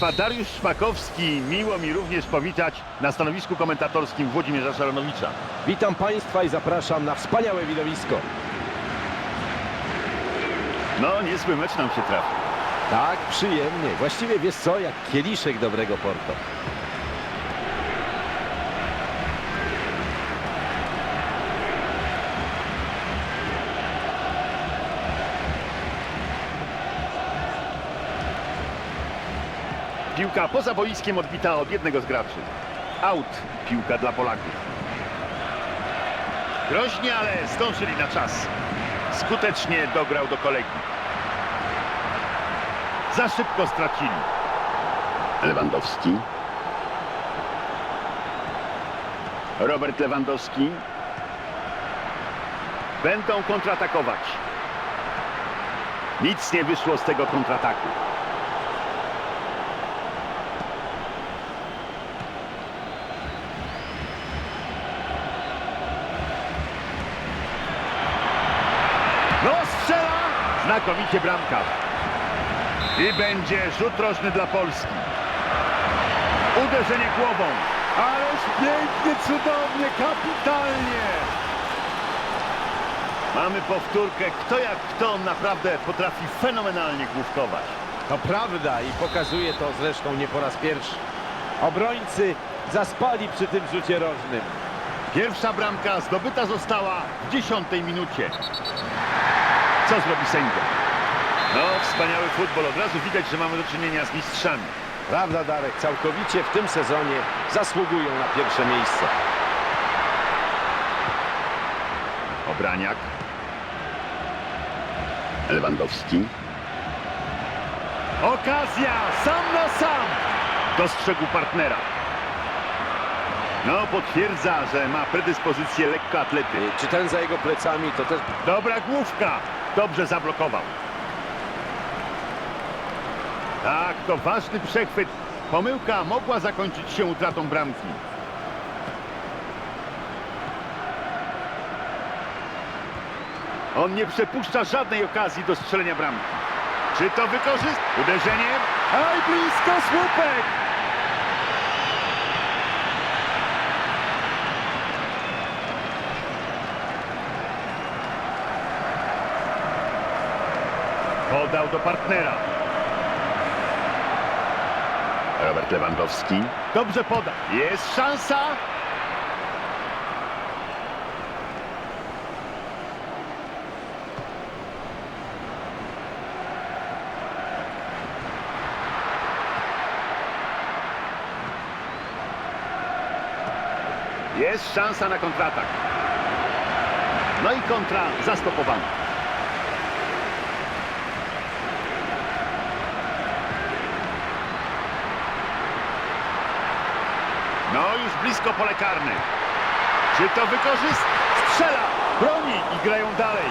Państwa, Dariusz Szpakowski. Miło mi również powitać na stanowisku komentatorskim Włodzimierza Szaranowicza. Witam Państwa i zapraszam na wspaniałe widowisko. No, niezły mecz nam się trafił. Tak, przyjemnie. Właściwie wiesz co, jak kieliszek dobrego Porto. Piłka poza boiskiem odbita od jednego z graczy. Out. Piłka dla Polaków. Groźnie, ale zdążyli na czas. Skutecznie dograł do kolegi. Za szybko stracili. Lewandowski. Robert Lewandowski. Będą kontratakować. Nic nie wyszło z tego kontrataku. No strzela! Znakomicie bramka. I będzie rzut rożny dla Polski. Uderzenie głową. Ależ pięknie, cudownie, kapitalnie! Mamy powtórkę. Kto jak kto naprawdę potrafi fenomenalnie główkować. To prawda i pokazuje to zresztą nie po raz pierwszy. Obrońcy zaspali przy tym rzucie rożnym. Pierwsza bramka zdobyta została w dziesiątej minucie. Co zrobi sędzia? No, wspaniały futbol. Od razu widać, że mamy do czynienia z mistrzami. Prawda, Darek, całkowicie w tym sezonie zasługują na pierwsze miejsce. Obraniak. Lewandowski. Okazja! Sam na sam! Dostrzegł partnera. No, potwierdza, że ma predyspozycję lekkoatlety. Czy ten za jego plecami to też... Dobra główka. Dobrze zablokował. Tak, to ważny przechwyt. Pomyłka mogła zakończyć się utratą bramki. On nie przepuszcza żadnej okazji do strzelenia bramki. Czy to wykorzysta? Uderzenie? Aj, blisko słupek! Do partnera. Robert Lewandowski. Dobrze poda. Jest szansa. Jest szansa na kontratak. No i kontra zastopowana. No już blisko pole karne. Czy to wykorzysta? Strzela! Broni i grają dalej.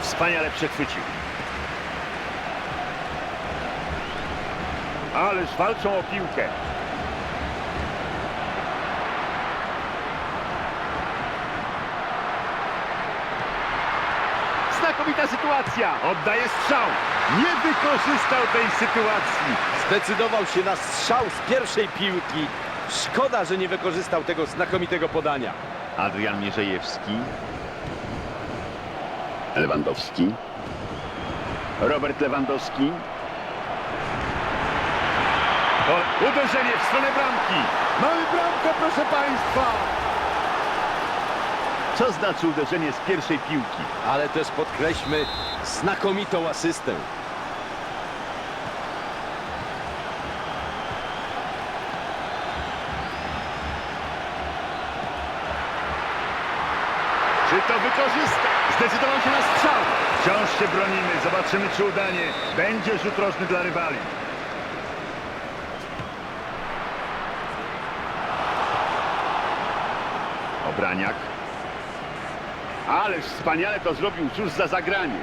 Wspaniale przechwycił. Ależ walczą o piłkę. Znakomita sytuacja. Oddaje strzał. Nie wykorzystał tej sytuacji. Zdecydował się na strzał z pierwszej piłki. Szkoda, że nie wykorzystał tego znakomitego podania. Adrian Mierzejewski. Lewandowski. Robert Lewandowski. O, uderzenie w stronę bramki. Mamy bramkę, proszę Państwa. Co znaczy uderzenie z pierwszej piłki? Ale też podkreślmy znakomitą asystę. Czy to wykorzysta? Zdecydował się na strzał. Wciąż się bronimy. Zobaczymy, czy udanie. Będzie rzut rożny dla rywali. Obraniak. Ależ wspaniale to zrobił cóż za zagranie.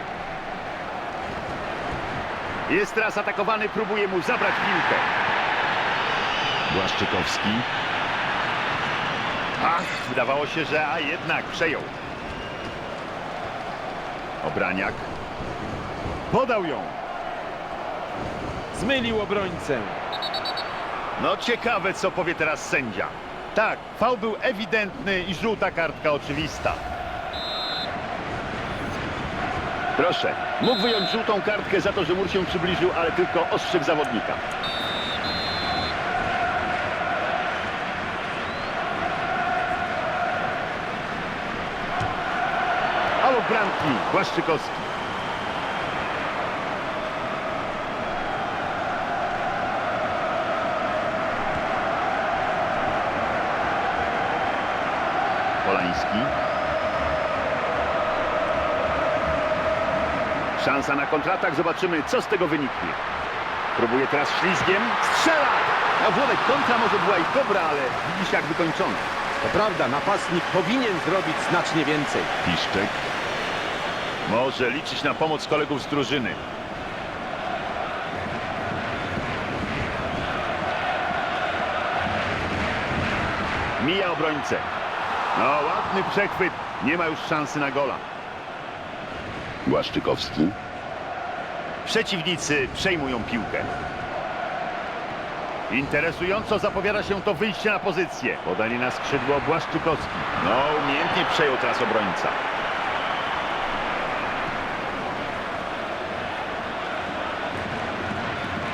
Jest teraz atakowany, próbuje mu zabrać piłkę. Błaszczykowski. Ach, wydawało się, że a jednak przejął. Obraniak. Podał ją. Zmylił obrońcę. No ciekawe, co powie teraz sędzia. Tak, fał był ewidentny i żółta kartka oczywista. Proszę, mógł wyjąć żółtą kartkę za to, że mur się przybliżył, ale tylko ostrzeg zawodnika. Obok bramki Błaszczykowski. Polański. Szansa na kontratak. Zobaczymy, co z tego wyniknie. Próbuje teraz ślizgiem. Strzela! A Włodek kontra może była i dobra, ale widzisz jak wykończona. To prawda, napastnik powinien zrobić znacznie więcej. Piszczek. Może liczyć na pomoc kolegów z drużyny. Mija obrońcę. No, ładny przechwyt. Nie ma już szansy na gola. Błaszczykowski. Przeciwnicy przejmują piłkę. Interesująco zapowiada się to wyjście na pozycję. Podanie na skrzydło Błaszczykowski. No, umiejętnie przejął teraz obrońca.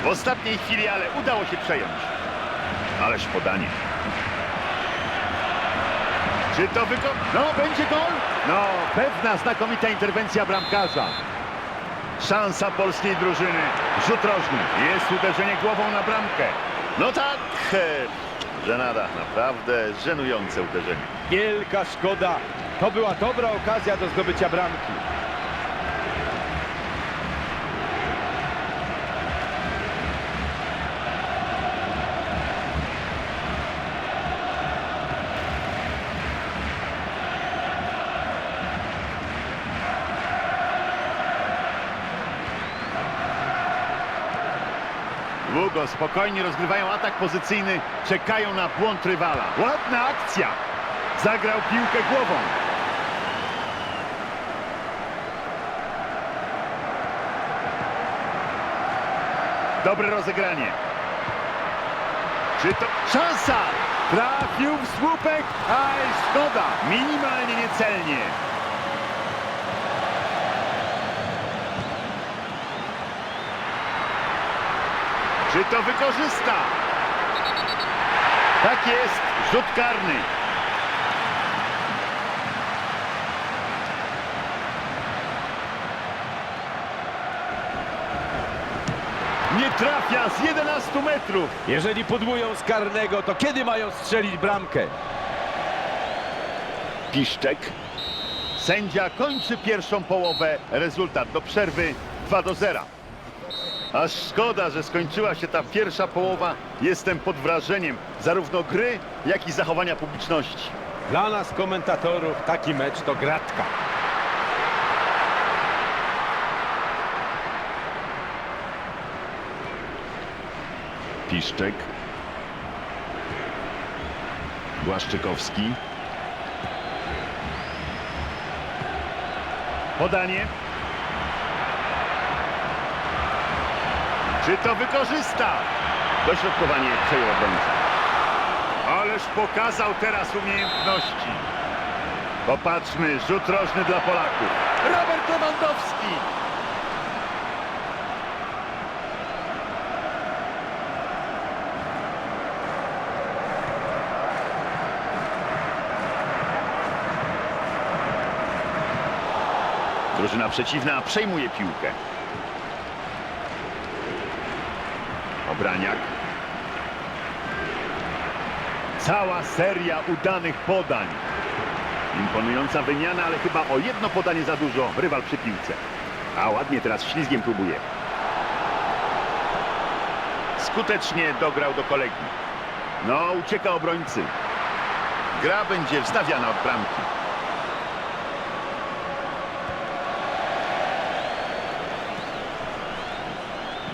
W ostatniej chwili, ale udało się przejąć. Ależ podanie. Czy to wyko... No, będzie gol? No, pewna znakomita interwencja bramkarza. Szansa polskiej drużyny. Rzut rożny. Jest uderzenie głową na bramkę. No tak. e, Żenada. Naprawdę żenujące uderzenie. Wielka szkoda. To była dobra okazja do zdobycia bramki. Długo, spokojnie rozgrywają atak pozycyjny. Czekają na błąd rywala. Ładna akcja. Zagrał piłkę głową. Dobre rozegranie. Czy to szansa? Trafił w słupek, aj szkoda. Minimalnie niecelnie. Czy to wykorzysta? Tak jest, rzut karny. Nie trafia z 11 metrów. Jeżeli podłują z karnego, to kiedy mają strzelić bramkę? Piszczek. Sędzia kończy pierwszą połowę. Rezultat do przerwy 2 do 0. Aż szkoda, że skończyła się ta pierwsza połowa. Jestem pod wrażeniem zarówno gry, jak i zachowania publiczności. Dla nas, komentatorów, taki mecz to gratka. Piszczek. Błaszczykowski. Podanie. Czy to wykorzysta? Dośrodkowanie przejął obrońca. Ależ pokazał teraz umiejętności. Popatrzmy, rzut rożny dla Polaków. Robert Lewandowski. Drużyna przeciwna przejmuje piłkę. Obraniak. Cała seria udanych podań. Imponująca wymiana, ale chyba o jedno podanie za dużo. Rywal przy piłce. A ładnie teraz ślizgiem próbuje. Skutecznie dograł do kolegi. No, ucieka obrońcy. Gra będzie wstawiana od bramki.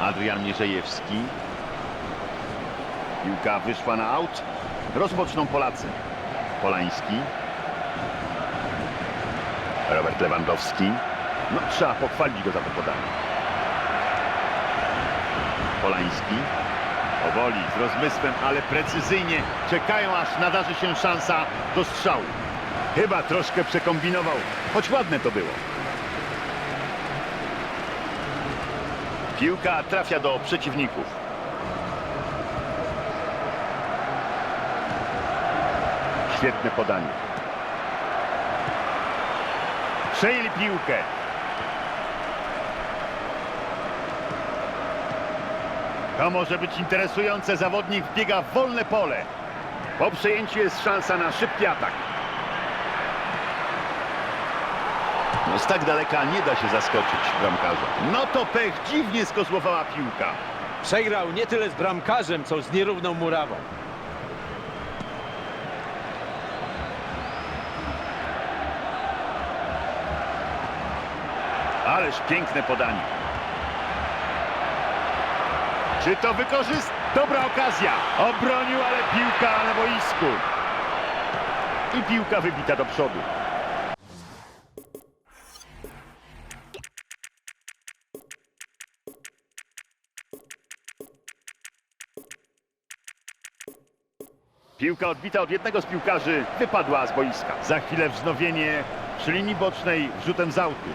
Adrian Mierzejewski. Piłka wyszła na aut. Rozpoczną Polacy. Polański. Robert Lewandowski. No, trzeba pochwalić go za to podanie. Polański. Powoli, z rozmysłem, ale precyzyjnie. Czekają, aż nadarzy się szansa do strzału. Chyba troszkę przekombinował, choć ładne to było. Piłka trafia do przeciwników. Świetne podanie. Przejęli piłkę. To może być interesujące. Zawodnik biega w wolne pole. Po przejęciu jest szansa na szybki atak. No z tak daleka nie da się zaskoczyć bramkarza. No to pech, dziwnie skozłowała piłka. Przegrał nie tyle z bramkarzem, co z nierówną murawą. Ależ piękne podanie. Czy to wykorzysta? Dobra okazja. Obronił, ale piłka na boisku. I piłka wybita do przodu. Piłka odbita od jednego z piłkarzy wypadła z boiska. Za chwilę wznowienie przy linii bocznej rzutem z autu.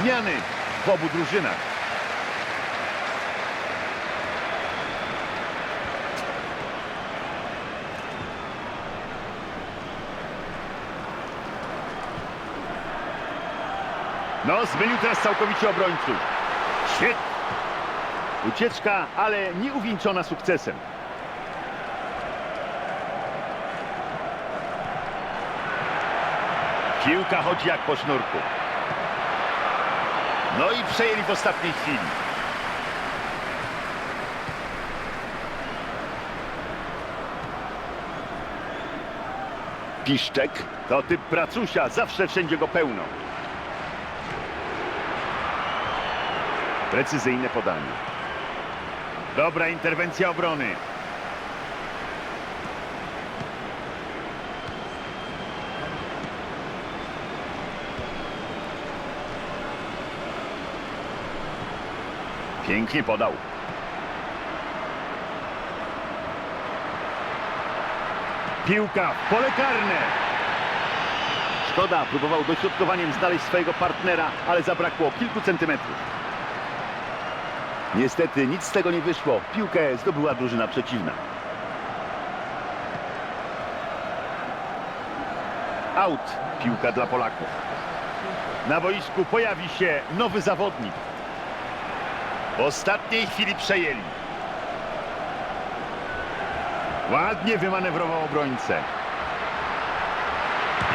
Zmiany w obu drużynach. No, zmienił teraz całkowicie obrońców. Świetnie. Ucieczka, ale nie uwieńczona sukcesem. Piłka chodzi jak po sznurku. No i przejęli w ostatniej chwili. Piszczek to typ pracusia, zawsze wszędzie go pełno. Precyzyjne podanie. Dobra interwencja obrony. Pięknie podał. Piłka w pole karne. Szkoda, próbował dośrodkowaniem znaleźć swojego partnera, ale zabrakło kilku centymetrów. Niestety nic z tego nie wyszło. Piłkę zdobyła drużyna przeciwna. Out. Piłka dla Polaków. Na boisku pojawi się nowy zawodnik. W ostatniej chwili przejęli. Ładnie wymanewrował obrońcę.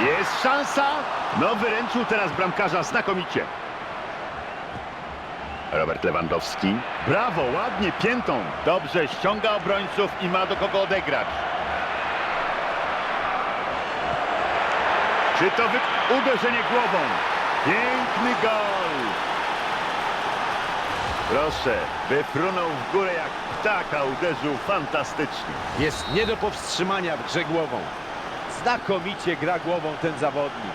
Jest szansa. No wyręczył teraz bramkarza znakomicie. Robert Lewandowski. Brawo, ładnie piętą. Dobrze, ściąga obrońców i ma do kogo odegrać. Czy to wy... uderzenie głową? Piękny gol. Proszę, wyfrunął w górę jak ptaka, uderzył fantastycznie. Jest nie do powstrzymania w grze głową. Znakomicie gra głową ten zawodnik.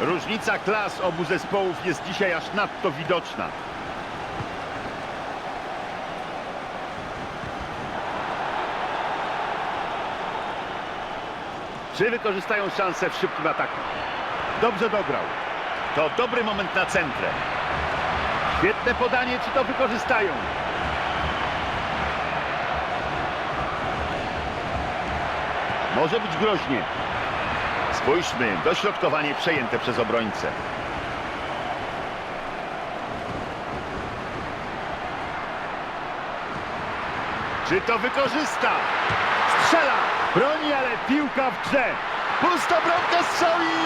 Różnica klas obu zespołów jest dzisiaj aż nadto widoczna. Czy wykorzystają szansę w szybkim ataku? Dobrze dograł. To dobry moment na centrę. Świetne podanie, czy to wykorzystają? Może być groźnie. Spójrzmy, dośrodkowanie przejęte przez obrońcę. Czy to wykorzysta? Strzela! Broni, ale piłka w grze. Pusta bramka strzeli!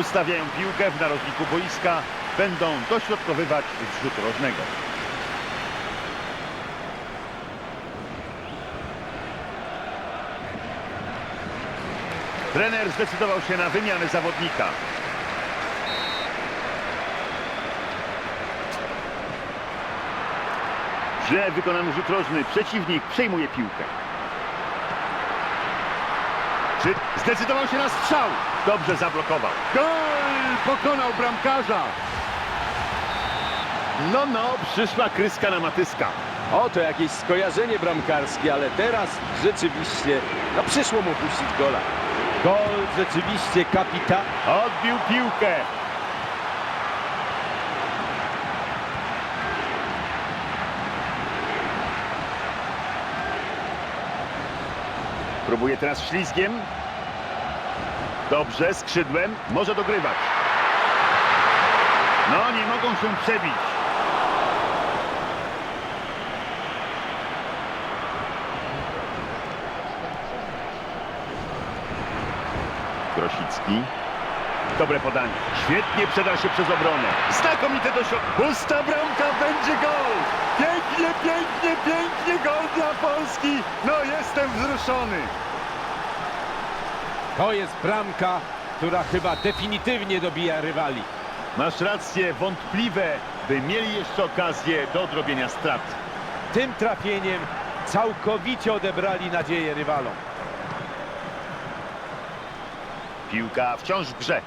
Ustawiają piłkę w narożniku boiska. Będą dośrodkowywać z rzutu rożnego. Trener zdecydował się na wymianę zawodnika. Źle wykonany rzut rożny. Przeciwnik przejmuje piłkę. Zdecydował się na strzał? Dobrze zablokował. Gol! Pokonał bramkarza. No, no, przyszła kryska na Matyska. O, to jakieś skojarzenie bramkarskie, ale teraz rzeczywiście, no przyszło mu puścić gola. Gol rzeczywiście kapita. Odbił piłkę. Próbuje teraz ślizgiem. Dobrze, skrzydłem. Może dogrywać. No, nie mogą się przebić. Grosicki. Dobre podanie. Świetnie przedarł się przez obronę. Znakomite do środka. Pusta bramka, będzie gol. Pięknie, pięknie, pięknie gol dla Polski. No jestem wzruszony. To jest bramka, która chyba definitywnie dobija rywali. Masz rację, wątpliwe, by mieli jeszcze okazję do odrobienia strat. Tym trafieniem całkowicie odebrali nadzieję rywalom. Piłka wciąż w grze.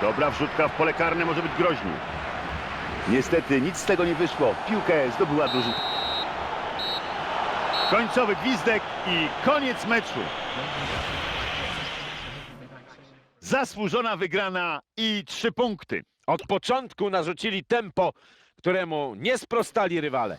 Dobra wrzutka w pole karne może być groźnie. Niestety nic z tego nie wyszło. Piłkę zdobyła drużyna. Końcowy gwizdek i koniec meczu. Zasłużona wygrana i trzy punkty. Od początku narzucili tempo, któremu nie sprostali rywale.